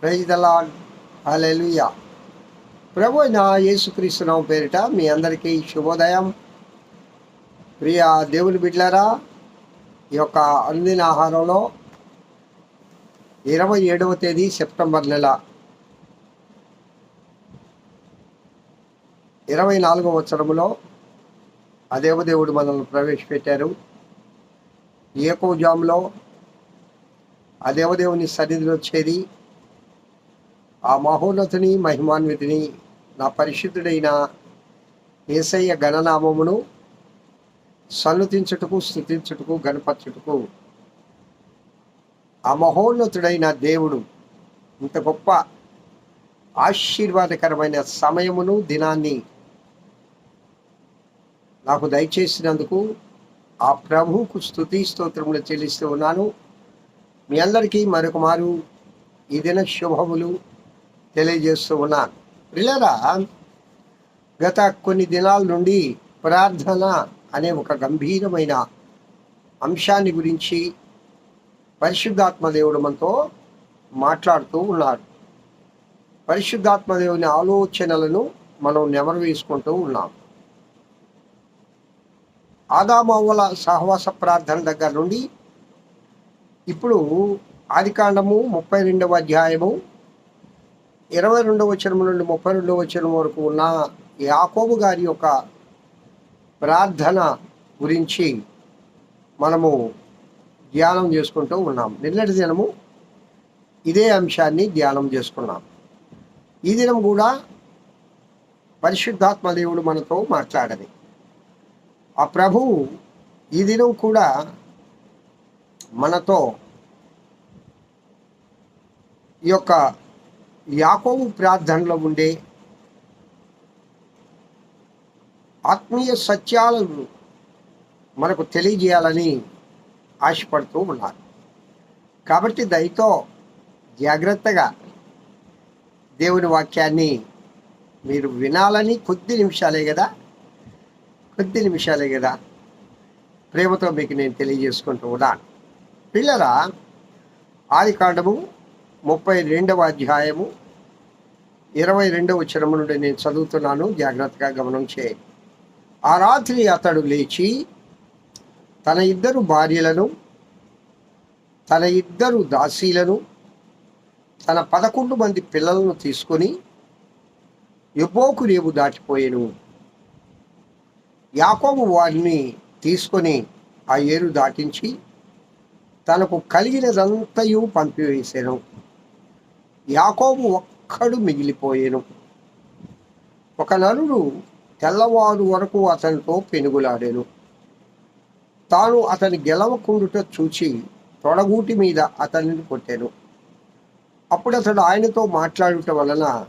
Praise hallelujah ప్రభు నా యేసుక్రీస్తునామ పేరిట మీ అందరికీ శుభోదయం. ప్రియ దేవుని బిడ్లారా ఈ యొక్క అందిన ఆహారంలో ఇరవై ఏడవ తేదీ సెప్టెంబర్ నెల. ఇరవై నాలుగవ సంవత్సరంలో ఆ దేవదేవుడు మనల్ని ప్రవేశపెట్టారు. ఏకో జాములో ఆ దేవదేవుని సన్నిధిలో చేరి ఆ మహోన్నతుని మహిమాన్వితిని నా పరిశుద్ధుడైన ఏసయ్య గణనామమును సన్నుతించుటకు స్థుతించుటకు గణపరచుటకు ఆ మహోన్నతుడైన దేవుడు ఇంత గొప్ప ఆశీర్వాదకరమైన సమయమును దినాన్ని నాకు దయచేసినందుకు ఆ ప్రభువుకు స్థుతి స్తోత్రములు చెల్లిస్తూ ఉన్నాను. మీ అందరికీ మరొక మారు ఈ దిన శుభములు. తెలియజేస్తూ ఉన్నాను. పిల్లరా గత కొన్ని దినాల నుండి ప్రార్థన అనే ఒక గంభీరమైన అంశాన్ని గురించి పరిశుద్ధాత్మ దేవుడు మనతో మాట్లాడుతూ ఉన్నారు. పరిశుద్ధాత్మ దేవుని ఆలోచనలను మనం నెమరు వేసుకుంటూ ఉన్నాం. ఆదామవ్వల సహవాస ప్రార్థన దగ్గర నుండి ఇప్పుడు ఆదికాండము ముప్పై రెండవ అధ్యాయము ఇరవై రెండవ వచనం నుండి ముప్పై రెండవ వచనం వరకు ఉన్న యాకోబు గారి యొక్క ప్రార్థన గురించి మనము ధ్యానం చేసుకుంటూ ఉన్నాం. నిన్నటి దినము ఇదే అంశాన్ని ధ్యానం చేసుకున్నాం. ఈ దినం కూడా పరిశుద్ధాత్మ దేవుడు మనతో మాట్లాడని ఆ ప్రభువు ఈ దినం కూడా మనతో ఈ యొక్క యాకోబు ప్రార్థనలో ఉండే ఆత్మీయ సత్యాలను మనకు తెలియజేయాలని ఆశపడుతూ ఉన్నారు. కాబట్టి దయతో జాగ్రత్తగా దేవుని వాక్యాన్ని మీరు వినాలని కొద్ది నిమిషాలే కదా? కొద్ది నిమిషాలే కదా? ప్రేమతో మీకు నేను తెలియజేసుకుంటూ ఉన్నాను. పిల్లరా ఆది కాండము ముప్పై రెండవ అధ్యాయము ఇరవై రెండవ చరము నుండి నేను చదువుతున్నాను. జాగ్రత్తగా గమనం చేయండి ఆ రాత్రి అతడు లేచి తన ఇద్దరు భార్యలను తన ఇద్దరు దాసీలను తన పదకొండు మంది పిల్లలను తీసుకొని ఎబ్బోకు రేవు దాటిపోయాను. యాకోబు వారిని తీసుకొని ఆ ఏరు దాటించి తనకు కలిగినదంతయు పంపివేశాను యాకోబు ఒక్కడు మిగిలిపోయాను. ఒక నలుడు తెల్లవారు వరకు అతనితో పెనుగులాడాను. తాను అతని గెలవకుండుట చూచి తొడగూటి మీద అతనిని కొట్టాను. అప్పుడు అతడు ఆయనతో మాట్లాడుట వలన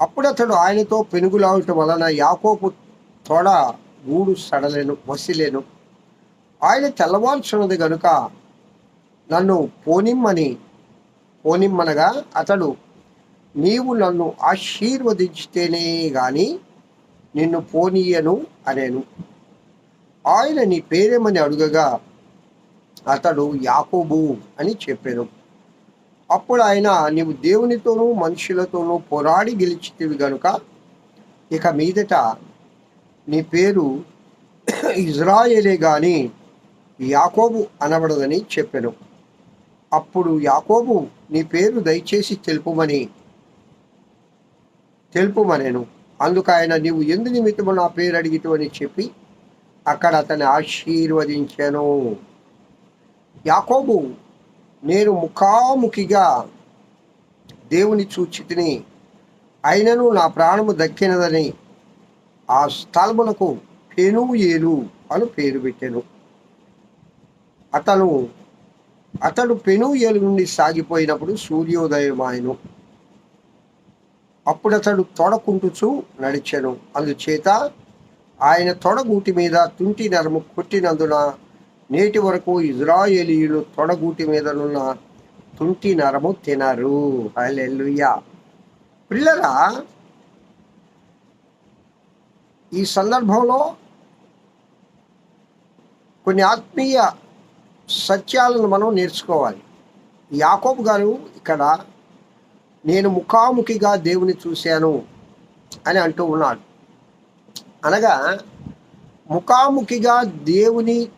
అప్పుడు అతడు ఆయనతో పెనుగులాడటం వలన యాకోపు తొడ గూడు సడలేను వసిలేను. ఆయన తెల్లవాల్చున్నది గనుక నన్ను పోనిమ్మని పోనిమ్మనగా అతడు నీవు నన్ను ఆశీర్వదించితేనే గాని నిన్ను పోనీయను అనేను. ఆయన నీ పేరేమని అడుగగా అతడు యాకోబు అని చెప్పాను. అప్పుడు ఆయన నీవు దేవునితోనూ మనుషులతోనూ పోరాడి గెలిచితివి గనుక ఇక మీదట నీ పేరు ఇజ్రాయేలే కానీ యాకోబు అనబడదని చెప్పాను. అప్పుడు యాకోబు నీ పేరు దయచేసి తెలుపుమని తెలుపుమనేను. అందుకు ఆయన నీవు ఎందు నిమిత్తము నా పేరు అడిగితు అని చెప్పి అక్కడ అతన్ని ఆశీర్వదించాను. యాకోబు నేను ముఖాముఖిగా దేవుని చూచితిని అయినను నా ప్రాణము దక్కినదని ఆ స్థలమునకు పెనుయేలు అని పేరు పెట్టాను. అతను అతడు పెనుయేలు నుండి సాగిపోయినప్పుడు సూర్యోదయమాయను. అప్పుడు అతడు తొడకుంటుచు నడిచెను. అందుచేత ఆయన తొడగూటి మీద తుంటి నరము కొట్టినందున నేటి వరకు ఇజ్రాయేలీయులు తొడగూటి మీదనున్న తుంటి నరము తినరు. హల్లెలూయా. పిల్లరా ఈ సందర్భంలో కొన్ని ఆత్మీయ సత్యాలను మనం నేర్చుకోవాలి. యాకోబు గారు ఇక్కడ నేను ముఖాముఖిగా దేవుని చూశాను అని అంటూ ఉన్నాడు. అనగా ముఖాముఖిగా దేవుని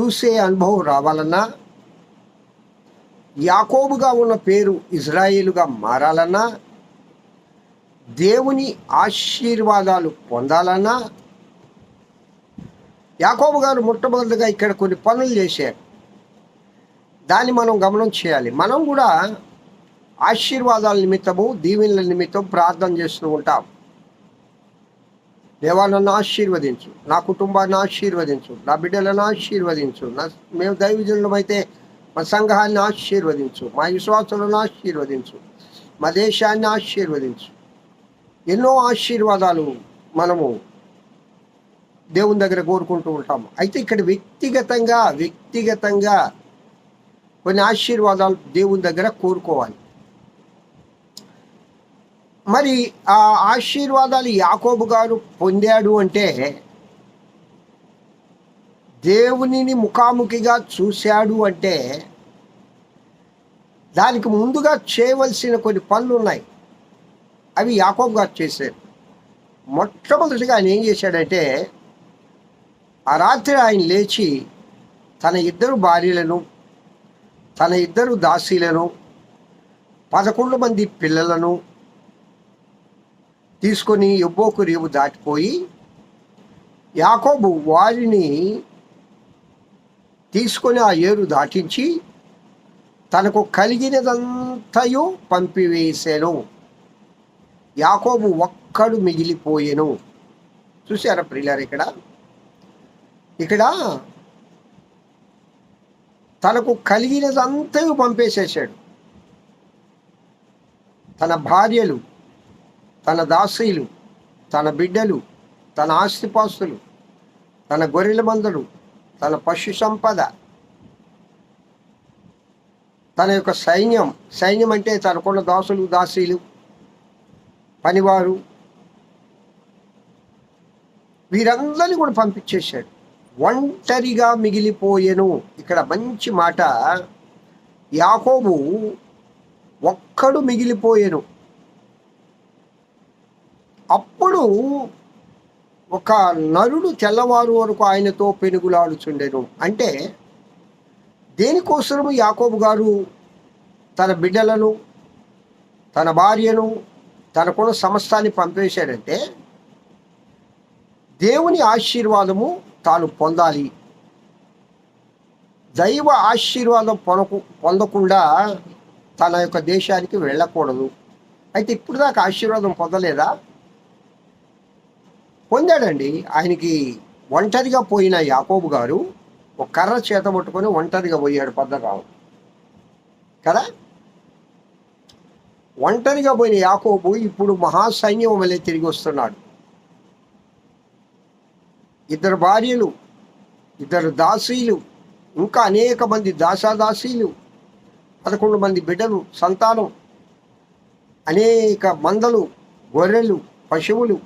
చూసే అనుభవం రావాలన్నా యాకోబుగా ఉన్న పేరు ఇజ్రాయేలుగా మారాలన్నా దేవుని ఆశీర్వాదాలు పొందాలన్నా యాకోబు గారు మొట్టమొదటిగా ఇక్కడ కొన్ని పనులు చేశారు. దాన్ని మనం గమనం చేయాలి. మనం కూడా ఆశీర్వాదాల నిమిత్తము దీవెనల నిమిత్తం ప్రార్థన చేస్తూ ఉంటాం. దేవా నన్ను ఆశీర్వదించు. నా కుటుంబాన్ని ఆశీర్వదించు. నా బిడ్డలను ఆశీర్వదించు. నా మేము దైవజనులమైతే మా సంఘాన్ని ఆశీర్వదించు. మా విశ్వాసులను ఆశీర్వదించు. మా దేశాన్ని ఆశీర్వదించు. ఎన్నో ఆశీర్వాదాలు మనము దేవుని దగ్గర కోరుకుంటూ ఉంటాము. అయితే ఇక్కడ వ్యక్తిగతంగా వ్యక్తిగతంగా కొన్ని ఆశీర్వాదాలు దేవుని దగ్గర కోరుకోవాలి. మరి ఆ ఆశీర్వాదాలు యాకోబు గారు పొందాడు అంటే దేవునిని ముఖాముఖిగా చూశాడు అంటే దానికి ముందుగా చేయవలసిన కొన్ని పనులు ఉన్నాయి. అవి యాకోబు గారు చేశారు. మొట్టమొదటిగా ఆయన ఏం చేశాడంటే ఆ రాత్రి ఆయన లేచి తన ఇద్దరు భార్యలను తన ఇద్దరు దాసీలను పదకొండు మంది పిల్లలను తీసుకొని ఎబ్బోకు రేవు దాటిపోయి యాకోబు వారిని తీసుకొని ఆ ఏరు దాటించి తనకు కలిగినదంతయు పంపివేశాను యాకోబు ఒక్కడు మిగిలిపోయాను. చూసారా ప్రియులారు ఇక్కడ? ఇక్కడ తనకు కలిగినదంతయు పంపేసేసాడు. తన భార్యలు తన దాసీలు తన బిడ్డలు తన ఆస్తిపాస్తులు తన గొర్రెల మందలు తన పశు సంపద తన యొక్క సైన్యం సైన్యం అంటే తనకున్న దాసులు దాసీలు పనివారు వీరందరినీ కూడా పంపించేశాడు. ఒంటరిగా మిగిలిపోయెను. ఇక్కడ మంచి మాట. యాకోబు ఒక్కడు మిగిలిపోయెను. అప్పుడు ఒక నరుడు తెల్లవారు వరకు ఆయనతో పెనుగులాడుచుండెను. అంటే దేనికోసము యాకోబు గారు తన బిడ్డలను తన భార్యను తనకున్న సమస్తాన్ని పంపేశాడంటే దేవుని ఆశీర్వాదము తాను పొందాలి. దైవ ఆశీర్వాదం పొనకు పొందకుండా తన యొక్క దేశానికి వెళ్ళకూడదు. అయితే ఇప్పుడు దాకా ఆశీర్వాదం పొందలేదా? పొందాడండి. ఆయనకి ఒంటరిగా పోయిన యాకోబు గారు ఒక కర్ర చేత పట్టుకొని ఒంటరిగా పోయాడు పద్దరావు కదా? ఒంటరిగా పోయిన యాకోబు ఇప్పుడు మహాసైన్యం వల్లే తిరిగి వస్తున్నాడు. ఇద్దరు భార్యలు ఇద్దరు దాసీలు ఇంకా అనేక మంది దాసాదాసీలు పదకొండు మంది బిడ్డలు సంతానం అనేక మందలు గొర్రెలు పశువులు.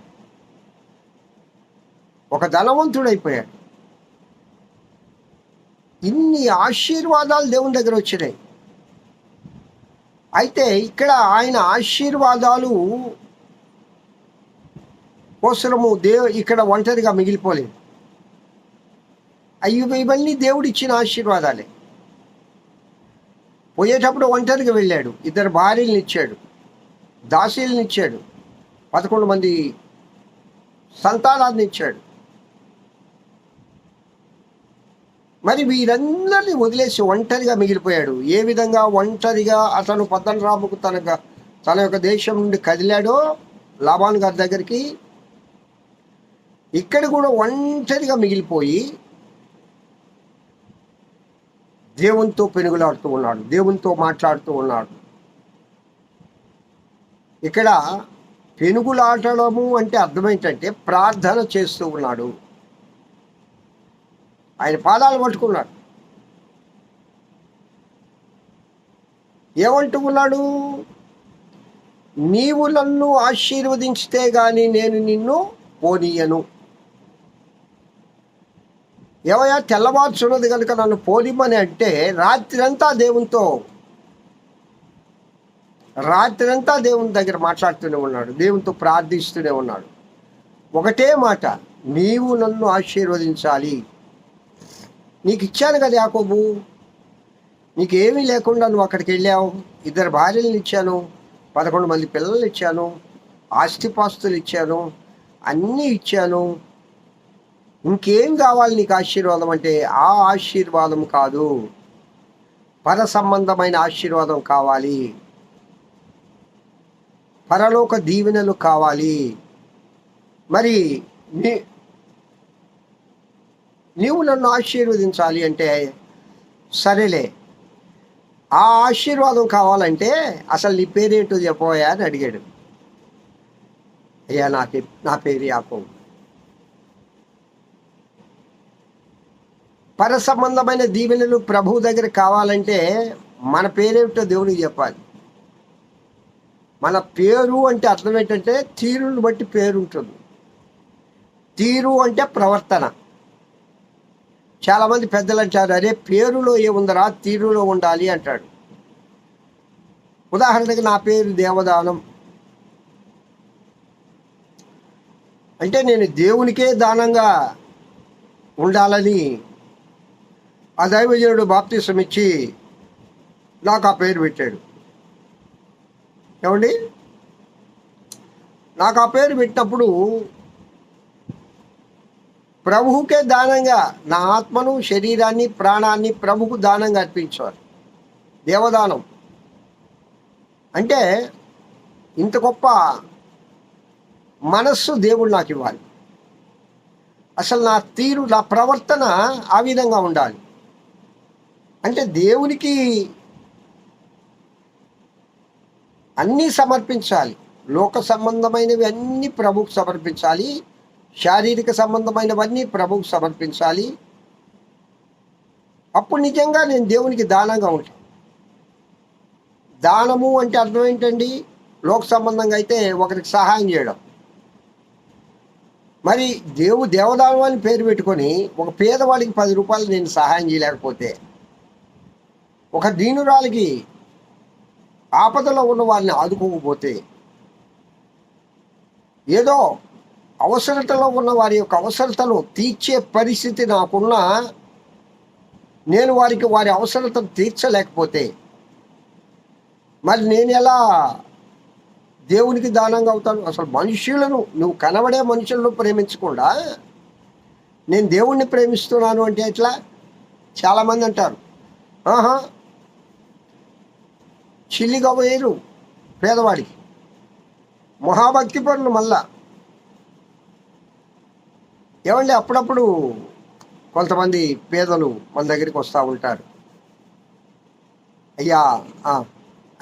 ఒక ధనవంతుడైపోయాడు. ఇన్ని ఆశీర్వాదాలు దేవుని దగ్గర వచ్చినాయి. అయితే ఇక్కడ ఆయన ఆశీర్వాదాలు కోసరము దేవు ఇక్కడ ఒంటరిగా మిగిలిపోలేదు. అయ్యి ఇవన్నీ దేవుడిచ్చిన ఆశీర్వాదాలే. పోయేటప్పుడు ఒంటరిగా వెళ్ళాడు. ఇద్దరు భార్యలను ఇచ్చాడు. దాసీలను ఇచ్చాడు. పదకొండు మంది సంతానాన్ని ఇచ్చాడు. మరి వీరందరినీ వదిలేసి ఒంటరిగా మిగిలిపోయాడు. ఏ విధంగా ఒంటరిగా అతను పద్దనరాముకు తన తన యొక్క దేశం నుండి కదిలాడో లాభాన్ గారి దగ్గరికి ఇక్కడ కూడా ఒంటరిగా మిగిలిపోయి దేవునితో పెనుగులాడుతూ ఉన్నాడు దేవునితో మాట్లాడుతూ ఉన్నాడు. ఇక్కడ పెనుగులాడము అంటే అర్థం ఏంటంటే ప్రార్థన చేస్తూ ఉన్నాడు. ఆయన పాదాలు పట్టుకున్నాడు. ఏమంటూ ఉన్నాడు? నీవు నన్ను ఆశీర్వదించితే గాని నేను నిన్ను పోనీయను. ఏమయ్యా తెల్లవారుచున్నది కనుక నన్ను పోలిమని అంటే రాత్రంతా దేవునితో రాత్రంతా దేవుని దగ్గర మాట్లాడుతూనే ఉన్నాడు దేవునితో ప్రార్థిస్తూనే ఉన్నాడు. ఒకటే మాట నీవు నన్ను ఆశీర్వదించాలి. నీకు ఇచ్చాను కదా యాకోబు నీకు ఏమీ లేకుండా నువ్వు అక్కడికి వెళ్ళావు. ఇద్దరు భార్యలను ఇచ్చాను పదకొండు మంది పిల్లలు ఇచ్చాను ఆస్తిపాస్తులు ఇచ్చాను అన్నీ ఇచ్చాను. ఇంకేం కావాలి నీకు ఆశీర్వాదం అంటే ఆ ఆశీర్వాదం కాదు. పర సంబంధమైన ఆశీర్వాదం కావాలి. పరలోక దీవెనలు కావాలి. మరి నీ నీవు నన్ను ఆశీర్వదించాలి అంటే సరేలే. ఆ ఆశీర్వాదం కావాలంటే అసలు నీ పేరేంటో చెప్పబోయా అని అడిగాడు. అయ్యా నాకు నా పేరు యాకోబు. పర సంబంధమైన దీవెనలు ప్రభువు దగ్గర కావాలంటే మన పేరేమిటో దేవునికి చెప్పాలి. మన పేరు అంటే అర్థం ఏంటంటే తీరుని బట్టి పేరు ఉంటుంది. తీరు అంటే ప్రవర్తన. చాలామంది పెద్దలు అంటారు అరే పేరులో ఏముందరా? తీరులో ఉండాలి అంటాడు. ఉదాహరణకి నా పేరు దేవదానం. అంటే నేను దేవునికే దానంగా ఉండాలని ఆ దైవజనుడు బాప్తీసం ఇచ్చి నాకు ఆ పేరు పెట్టాడు. ఏమండి? నాకు ఆ పేరు పెట్టినప్పుడు ప్రభువుకే దానంగా నా ఆత్మను శరీరాన్ని ప్రాణాన్ని ప్రభుకు దానంగా అర్పించాలి దేవదానం. అంటే ఇంత గొప్ప మనస్సు దేవుడు నాకు ఇవ్వాలి. అసలు నా తీరు నా ప్రవర్తన ఆ విధంగా ఉండాలి. అంటే దేవునికి అన్నీ సమర్పించాలి. లోక సంబంధమైనవి అన్నీ ప్రభుకు సమర్పించాలి. శారీరక సంబంధమైనవన్నీ ప్రభుకు సమర్పించాలి. అప్పుడు నిజంగా నేను దేవునికి దానంగా ఉంటాను దానము అంటే అర్థం ఏంటండి? లోక సంబంధంగా అయితే ఒకరికి సహాయం చేయడం. మరి దేవు దేవదానం అని పేరు పెట్టుకొని ఒక పేదవాడికి పది రూపాయలు నేను సహాయం చేయలేకపోతే ఒక దీనురాలికి ఆపదలో ఉన్న వారిని ఆదుకోకపోతే ఏదో అవసరతలో ఉన్న వారి యొక్క అవసరతను తీర్చే పరిస్థితి నాకున్న నేను వారికి వారి అవసరతను తీర్చలేకపోతే మరి నేను ఎలా దేవునికి దానంగా అవుతాను? అసలు మనుషులను నువ్వు కనబడే మనుషులను ప్రేమించకుండా నేను దేవుణ్ణి ప్రేమిస్తున్నాను అంటే ఎట్లా? చాలామంది అంటారు ఆహా చిల్లిగా వేరు పేదవాడికి. మహాభక్తి పనులు మళ్ళా. ఏమండి అప్పుడప్పుడు కొంతమంది పేదలు మన దగ్గరికి వస్తూ ఉంటారు. అయ్యా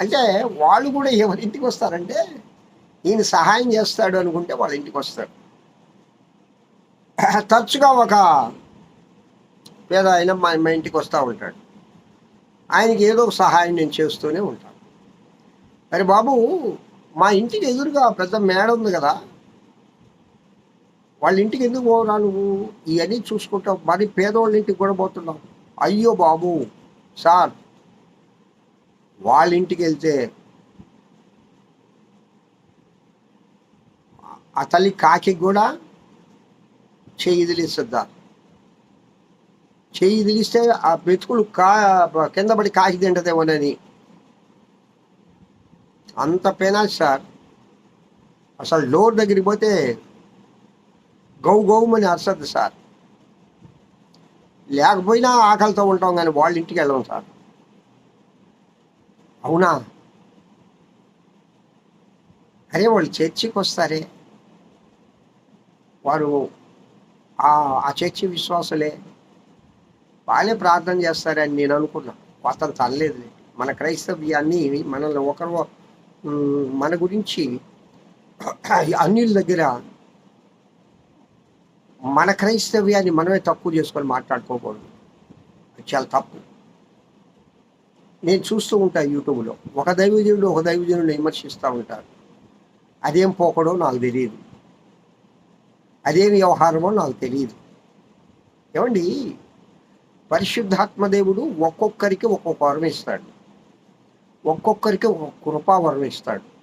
అంటే వాళ్ళు కూడా ఎవరి ఇంటికి వస్తారంటే ఈయన సహాయం చేస్తాడు అనుకుంటే వాళ్ళ ఇంటికి వస్తారు. తరచుగా ఒక పేద ఆయన మా మా ఇంటికి వస్తూ ఉంటాడు. ఆయనకి ఏదో ఒక సహాయం నేను చేస్తూనే ఉంటాను. అరే బాబు మా ఇంటికి ఎదురుగా పెద్ద మేడ ఉంది కదా. వాళ్ళ ఇంటికి ఎందుకు పోరా నువ్వు? ఇవన్నీ చూసుకుంటావు మరి పేదవాళ్ళ ఇంటికి కూడా పోతున్నావు. అయ్యో బాబు సార్ వాళ్ళ ఇంటికి వెళ్తే ఆ తల్లి కాకి కూడా చెయ్యి ఇదిలిస్తుందా చెయ్యి ఇదిలిస్తే ఆ బ్రతుకులు కా కింద పడి కాకి తింటదేమోనని అంత పెనాలి సార్. అసలు డోర్ దగ్గరికి పోతే గౌ గౌమని అరసద్దు సార్. లేకపోయినా ఆకలితో ఉంటాం కానీ వాళ్ళ ఇంటికి వెళ్ళాం సార్. అవునా? అరే వాళ్ళు చర్చికి వస్తారే? వారు ఆ ఆ చర్చి విశ్వాసులే. వాళ్ళే ప్రార్థన చేస్తారని నేను అనుకున్నా. అతను తనలేదు మన క్రైస్తవ్యాన్ని మనల్ని ఒకరు మన గురించి అన్యుల దగ్గర మన క్రైస్తవ్యాన్ని మనమే తక్కువ చేసుకొని మాట్లాడుకోకూడదు. చాలా తప్పు. నేను చూస్తూ ఉంటాను యూట్యూబ్లో. ఒక దైవజనుడు ఒక దైవజనుడు విమర్శిస్తూ ఉంటారు. అదేం పోకడో నాకు తెలియదు. అదేం వ్యవహారమో నాకు తెలియదు. ఏమండి? పరిశుద్ధాత్మ దేవుడు ఒక్కొక్కరికి ఒక్కొక్క వరం ఇస్తాడు. ఒక్కొక్కరికి ఒక కృపావరం ఇస్తాడు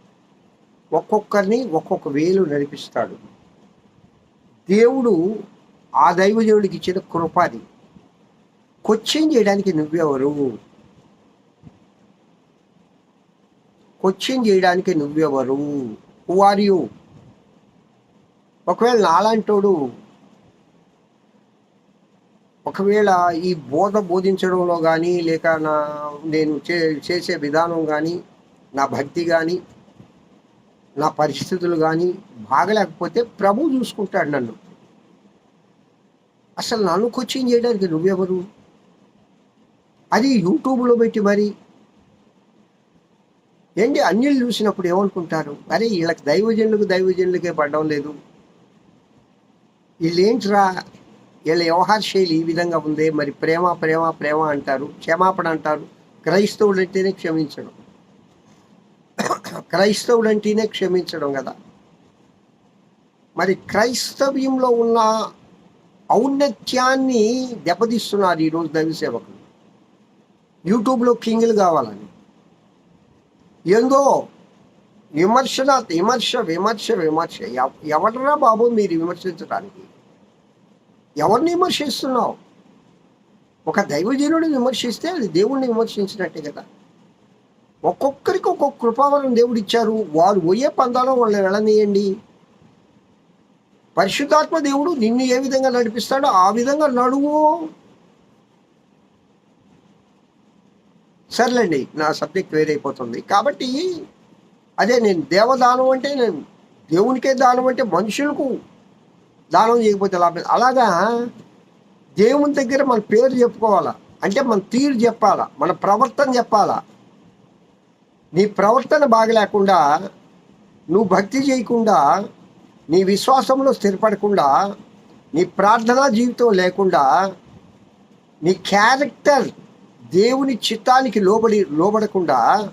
ఒక్కొక్కరిని ఒక్కొక్క వేలు నడిపిస్తాడు. దేవుడు ఆ దైవజనుడికి ఇచ్చిన కృపాది కొచ్చేం చేయడానికి నువ్వెవరు? కొచ్చేం చేయడానికి నువ్వెవరు? హూ ఆర్ యూ ఒకవేళ నాలాంటోడు ఒకవేళ ఈ బోధ బోధించడంలో కానీ లేక నా నేను చే చేసే విధానం కానీ నా భక్తి కానీ నా పరిస్థితులు కానీ బాగలేకపోతే ప్రభు చూసుకుంటాడు నన్ను. అసలు నన్ను కోచింగ్ చేయడానికి నువ్వెవరు? అది యూట్యూబ్లో పెట్టి మరి. ఏంటి అన్యులు చూసినప్పుడు ఏమనుకుంటారు? అరే వీళ్ళకి దైవజనులకు దైవజనులకే పడడం లేదు. వీళ్ళేంట్రా వీళ్ళ వ్యవహార శైలి ఈ విధంగా ఉంది. మరి ప్రేమ ప్రేమ ప్రేమ అంటారు క్షమాపణ అంటారు. క్రైస్తవుడు అంటేనే క్షమించడం. క్రైస్తవుడు అంటేనే క్షమించడం కదా. మరి క్రైస్తవ్యంలో ఉన్న ఔన్నత్యాన్ని దెబ్బతీస్తున్నారు ఈరోజు దైవ సేవకులు. యూట్యూబ్లో కింగులు కావాలని. ఏందో విమర్శన విమర్శ విమర్శ విమర్శ. ఎవ- ఎవడరా బాబు మీరు విమర్శించడానికి? ఎవరిని విమర్శిస్తున్నావు? ఒక దైవజనుడిని విమర్శిస్తే అది దేవుణ్ణి విమర్శించినట్టే కదా. ఒక్కొక్కరికి ఒక్కొక్క కృపావరం దేవుడు ఇచ్చారు వారు పోయే పందాలో వాళ్ళని వెళ్ళనీయండి. పరిశుద్ధాత్మ దేవుడు నిన్ను ఏ విధంగా నడిపిస్తాడో ఆ విధంగా నడువు. సర్లేండి నా సబ్జెక్ట్ వేరైపోతుంది. కాబట్టి అదే నేను దేవదానం అంటే నేను దేవునికే దానం అంటే మనుషులకు దానం చేయకపోతే లాభం అలాగా దేవుని దగ్గర మన పేరు చెప్పుకోవాలా? అంటే మన తీరు చెప్పాలా? మన ప్రవర్తన చెప్పాలా? నీ ప్రవర్తన బాగలేకుండా నువ్వు భక్తి చేయకుండా నీ విశ్వాసంలో స్థిరపడకుండా నీ ప్రార్థనా జీవితం లేకుండా నీ క్యారెక్టర్ దేవుని చిత్తానికి లోబడి లోబడకుండా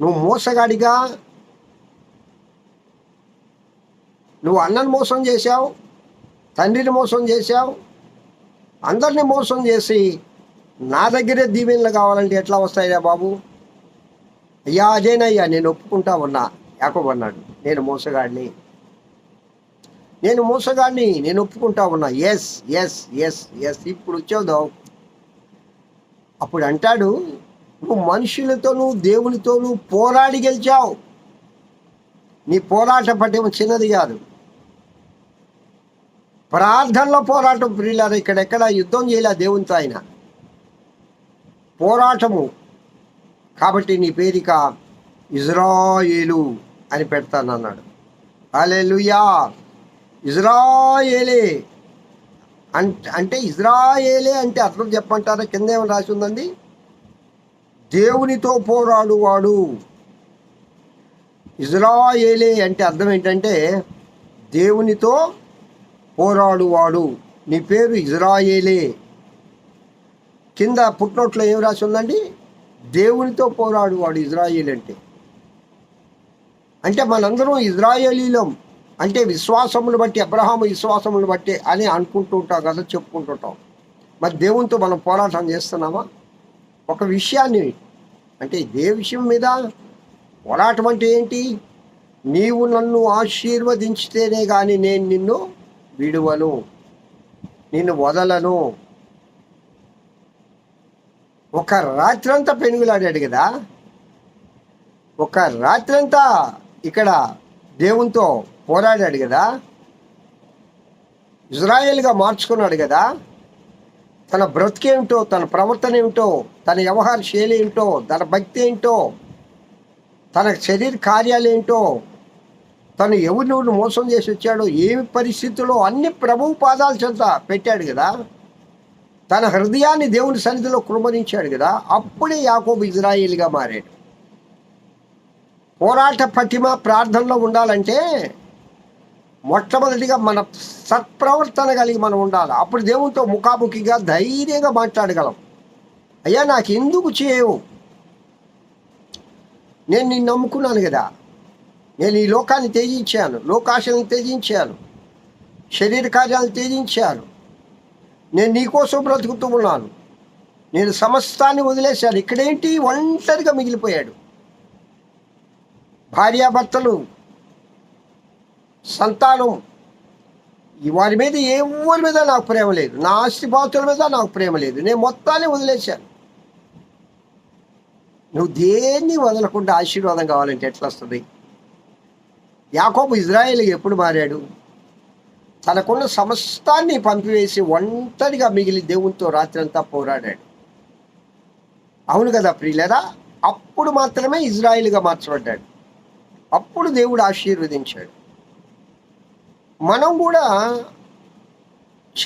నువ్వు మోసగాడిగా నువ్వు అన్నను మోసం చేశావు తండ్రిని మోసం చేశావు? అందరిని మోసం చేసి నా దగ్గరే దీవెనలు కావాలంటే ఎట్లా వస్తాయిరా బాబు? అయ్యా అదేనయ్యా నేను ఒప్పుకుంటా ఉన్నా. యాకోబు అన్నాడు నేను మోసగాడిని. నేను మోసగాడిని నేను ఒప్పుకుంటా ఉన్నా. ఎస్ ఎస్ ఎస్ ఎస్ ఇప్పుడు వచ్చేదావు అప్పుడు అంటాడు నువ్వు మనుషులతోనూ దేవునితోనూ పోరాడి గెలిచావు. నీ పోరాట పట్టేమో చిన్నది కాదు. ప్రార్థనలో పోరాటం ప్రియులారు ఇక్కడెక్కడ యుద్ధం చేయలే దేవునితో ఆయన. పోరాటము. కాబట్టి నీ పేరిక ఇజ్రాయేలు అని పెడతానన్నాడు. అలెలుయా ఇజ్రాయేలే! అంటే అంటే ఇజ్రాయేలే అంటే అర్థం చెప్పంటారా కింద ఏమని రాసి ఉందండి? దేవునితో పోరాడువాడు. ఇజ్రాయేలే అంటే అర్థం ఏంటంటే దేవునితో పోరాడువాడు. నీ పేరు ఇజ్రాయేలే. కింద పుట్నోట్లో ఏం రాసి ఉందండి? దేవునితో పోరాడువాడు ఇజ్రాయేల్ అంటే. అంటే మనందరం ఇజ్రాయేలీలం. అంటే విశ్వాసమును బట్టి అబ్రహాము విశ్వాసమును బట్టి అని అనుకుంటూ ఉంటాం కదా చెప్పుకుంటుంటాం మరి దేవునితో మనం పోరాటం చేస్తున్నామా? ఒక విషయాన్ని అంటే ఇదే విషయం మీద పోరాటం అంటే ఏంటి? నీవు నన్ను ఆశీర్వదించితేనే కానీ నేను నిన్ను విడువను నిన్ను వదలను. ఒక రాత్రంతా పెనుగులాడాడు కదా. ఒక రాత్రంతా ఇక్కడ దేవునితో పోరాడాడు కదా. ఇజ్రాయేల్గా మార్చుకున్నాడు కదా. తన బ్రతికేమిటో తన ప్రవర్తన ఏమిటో తన వ్యవహార శైలి ఏంటో తన భక్తి ఏంటో తన శరీర కార్యాలు ఏంటో తను ఎవరిని మోసం చేసి వచ్చాడో ఏమి పరిస్థితుల్లో అన్ని ప్రభువు పాదాల చెంత పెట్టాడు కదా. తన హృదయాన్ని దేవుని సన్నిధిలో కృమరించాడు కదా. అప్పుడే యాకోబు ఇజ్రాయిల్గా మారాడు. పోరాట పటిమ ప్రార్థనలో ఉండాలంటే మొట్టమొదటిగా మన సత్ప్రవర్తన కలిగి మనం ఉండాలి. అప్పుడు దేవునితో ముఖాముఖిగా ధైర్యంగా మాట్లాడగలం. అయ్యా నాకు ఎందుకు చేయవు? నేను నిన్ను నమ్ముకున్నాను కదా. నేను ఈ లోకాన్ని త్యజించాను లోకాశలను త్యజించాను శరీర కార్యాలను త్యజించాను నేను నీకోసం బ్రతుకుతూ ఉన్నాను నేను సమస్తాన్ని వదిలేశాను ఇక్కడేంటి ఒంటరిగా మిగిలిపోయాడు. భార్యాభర్తలు సంతానం. ఈ వారి మీద ఎవరి మీద నాకు ప్రేమ లేదు. నా ఆస్తిపాతుల మీద నాకు ప్రేమ లేదు. నేను మొత్తాన్ని వదిలేశాను. నువ్వు దేన్ని వదలకుండా ఆశీర్వాదం కావాలంటే ఎట్లా వస్తుంది? యాకోబు ఇజ్రాయేల్ ఎప్పుడు మారాడు? తనకున్న సమస్తాన్ని పంపివేసి ఒంటరిగా మిగిలి దేవునితో రాత్రంతా పోరాడాడు. అవును కదా ప్రియులరా? అప్పుడు మాత్రమే ఇజ్రాయిల్గా మార్చబడ్డాడు. అప్పుడు దేవుడు ఆశీర్వదించాడు. మనం కూడా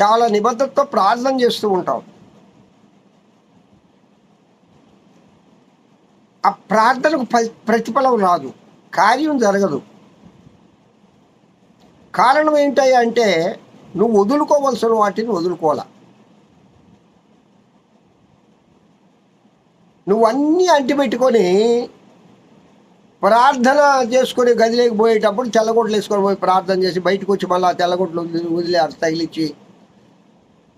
చాలా నిబద్ధతతో ప్రార్థన చేస్తూ ఉంటాం. ఆ ప్రార్థనకు ప్రతిఫలం రాదు. కార్యం జరగదు. కారణం ఏంటయ్యా అంటే నువ్వు వదులుకోవలసిన వాటిని వదులుకోవాల? నువ్వు అన్నీ అంటిపెట్టుకొని ప్రార్థన చేసుకొని గదిలోకి పోయేటప్పుడు తెల్లగొట్లు వేసుకొని పోయి ప్రార్థన చేసి బయటకు వచ్చి మళ్ళీ తెల్లగొడ్లు వదిలి- వదిలే తగిలిచ్చి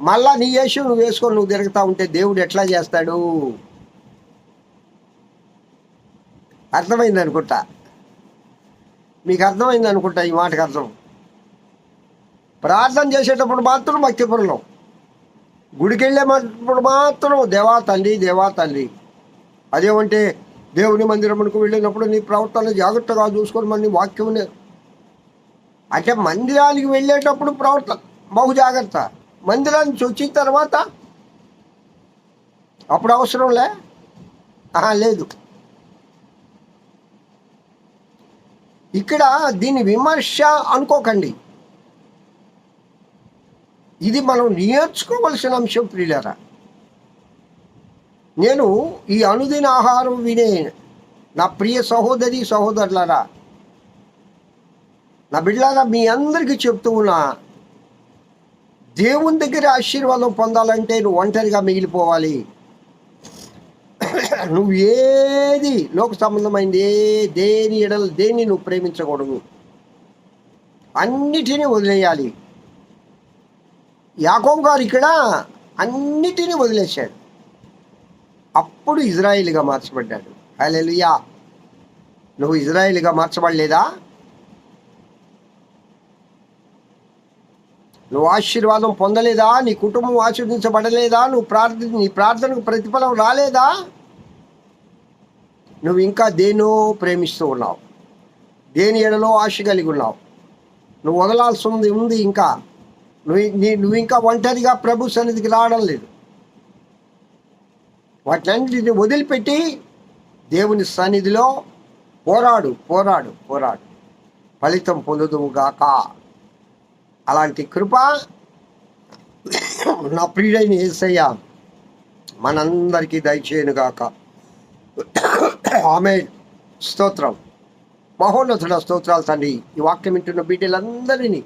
మళ్ళా నీ యేసు నువ్వు వేసుకొని నువ్వు తిరుగుతూ ఉంటే దేవుడు ఎట్లా చేస్తాడు? అర్థమైంది అనుకుంటా? మీకు అర్థమైంది అనుకుంటా ఈ మాటకు అర్థం? ప్రార్థన చేసేటప్పుడు మాత్రం భక్తిపూర్ణం గుడికి వెళ్ళేటప్పుడు మాత్రం దేవా తల్లి దేవా తల్లి. అదేమంటే దేవుని మందిరమునకు వెళ్ళినప్పుడు నీ ప్రవర్తన జాగ్రత్తగా చూసుకొని మన నీ వాక్యం అంటే మందిరానికి వెళ్ళేటప్పుడు ప్రవర్తన బహు జాగ్రత్త. మందిరానికి వచ్చిన తర్వాత అప్పుడు అవసరంలే లేదు. ఇక్కడ దీని విమర్శ అనుకోకండి. ఇది మనం నేర్చుకోవలసిన అంశం ప్రియులరా. నేను ఈ అనుదిన ఆహారం వినే నా ప్రియ సహోదరి సహోదరులారా నా బిడ్డలారా మీ అందరికీ చెప్తూ ఉన్నా దేవుని దగ్గర ఆశీర్వాదం పొందాలంటే నువ్వు ఒంటరిగా మిగిలిపోవాలి. నువ్వు ఏది లోక సంబంధమైంది ఏ దేని ఎడలు దేన్ని నువ్వు ప్రేమించకూడదు. అన్నిటినీ వదిలేయాలి. యాకోబు గారు ఇక్కడ అన్నిటినీ వదిలేశాడు. అప్పుడు ఇజ్రాయిల్గా మార్చబడ్డాడు. హలెలుయా నువ్వు ఇజ్రాయిల్గా మార్చబడలేదా? నువ్వు ఆశీర్వాదం పొందలేదా? నీ కుటుంబం ఆశీర్వదించబడలేదా? నువ్వు ప్రార్థన నీ ప్రార్థనకు ప్రతిఫలం రాలేదా? నువ్వు ఇంకా దేనో ప్రేమిస్తూ ఉన్నావు. దేని ఎడలో ఆశ కలిగి ఉన్నావు? నువ్వు వదలాల్సి ఉంది ఉంది ఇంకా. నువ్వు నీ నువ్వు ఇంకా ఒంటరిగా ప్రభు సన్నిధికి రావడం లేదు. వాటిని వదిలిపెట్టి దేవుని సన్నిధిలో పోరాడు పోరాడు పోరాడు. ఫలితం పొందుదువుగాక అలాంటి కృప నా ప్రియుడైన ఏసయ్య మనందరికీ దయచేయను గాక. ఆమె స్తోత్రం. మహోన్నతుడ స్తోత్రాలు తండ్రి. ఈ వాక్యం వింటున్న బిడ్డలందరినీ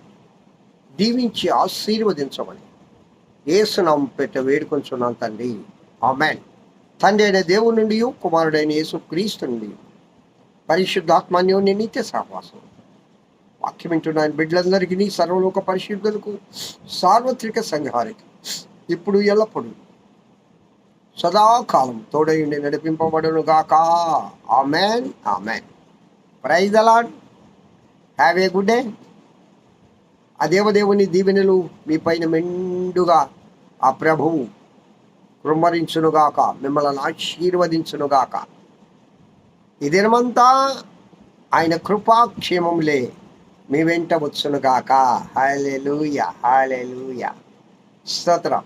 దీవించి ఆశీర్వదించమని ఏసునామం పెట్ట వేడుకొంచున్నాను తండ్రి. ఆమెన్. తండ్రి అయిన దేవుడి నుండి కుమారుడైన యేసు క్రీస్తు నుండి పరిశుద్ధాత్మాన్యోని నిత్య సహవాసం. వాక్యం వింటున్న బిడ్డలందరికీ సర్వలోక పరిశుద్ధులకు సార్వత్రిక సంఘానికి ఇప్పుడు ఎల్లప్పుడు సదాకాలం తోడయుండి నడిపింపబడును గాక amen. Amen. Praise the Lord have a good day. ఆ దేవదేవుని దీవెనలు మీ పైన మెండుగా ఆ ప్రభువు కృమ్మరించునుగాక మిమ్మల్ని ఆశీర్వదించునుగాక. ఈ దినమంతా ఆయన కృపాక్షేమంలే మీ వెంట వచ్చునుగాక. హాలెలుయ హాలెలుయ స్తోత్రం.